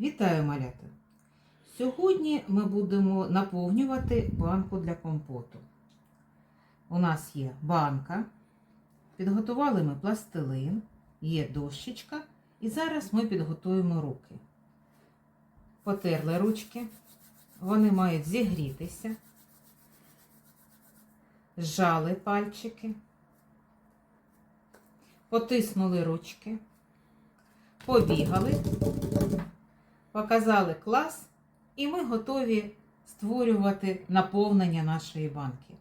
Вітаю, малята! Сьогодні ми будемо наповнювати банку для компоту. У нас є банка, підготували ми пластилин, є дощечка, і зараз ми підготуємо руки. Потерли ручки, вони мають зігрітися, зжали пальчики, потиснули ручки, побігали показали клас, і ми готові створювати наповнення нашої банки.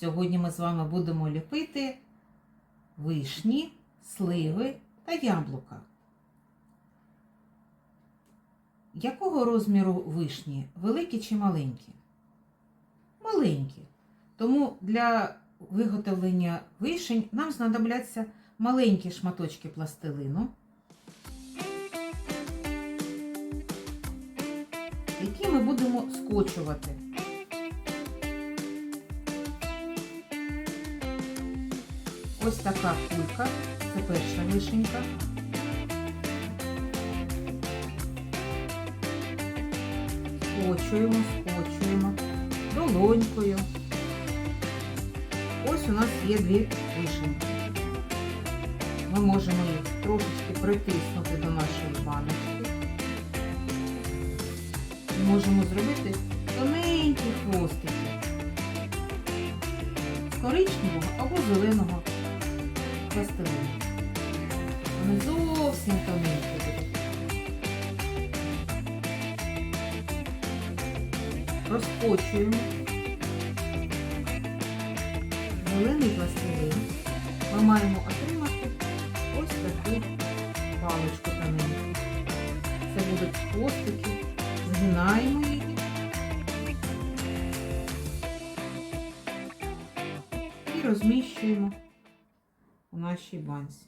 Сьогодні ми з вами будемо ліпити вишні, сливи та яблука. Якого розміру вишні? Великі чи маленькі? Маленькі. Тому для виготовлення вишень нам знадобляться маленькі шматочки пластилину. Які ми будемо скочувати. Ось така кулька, це перша вишенька. Скочуємо, скочуємо, долонькою. Ось у нас є дві вишеньки. Ми можемо їх трошечки притиснути до нашої баночки можемо зробити тоненькі хвостики з коричневого або зеленого пластилину. Вони зовсім тоненькі будуть. Розкочуємо зелений пластилин. Ми маємо отримати ось таку паличку тоненьку. Це будуть хвостики згинаємо її. І розміщуємо у нашій банці.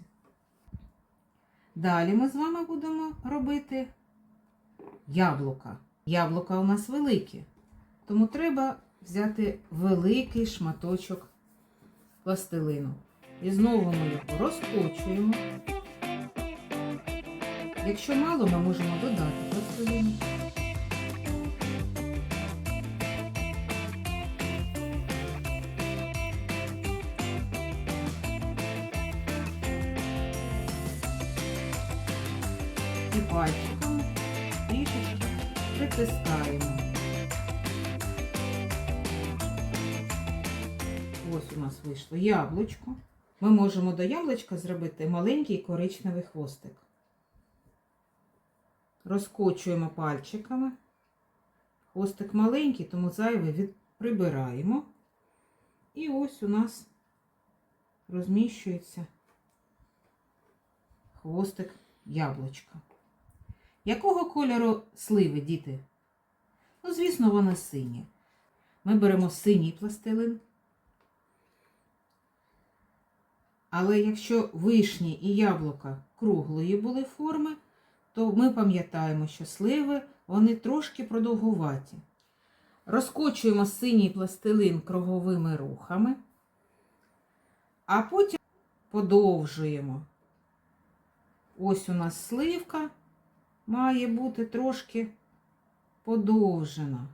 Далі ми з вами будемо робити яблука. Яблука у нас великі, тому треба взяти великий шматочок пластилину. І знову ми його розкочуємо. Якщо мало, ми можемо додати пластилину. І пальчиком трішечки притискаємо. Ось у нас вийшло яблучко. Ми можемо до яблучка зробити маленький коричневий хвостик. Розкочуємо пальчиками. Хвостик маленький, тому зайвий прибираємо. І ось у нас розміщується хвостик яблучка. Якого кольору сливи, діти? Ну, звісно, вони сині. Ми беремо синій пластилин. Але якщо вишні і яблука круглої були форми, то ми пам'ятаємо, що сливи вони трошки продовгуваті. Розкочуємо синій пластилин круговими рухами, а потім подовжуємо. Ось у нас сливка має бути трошки подовжена.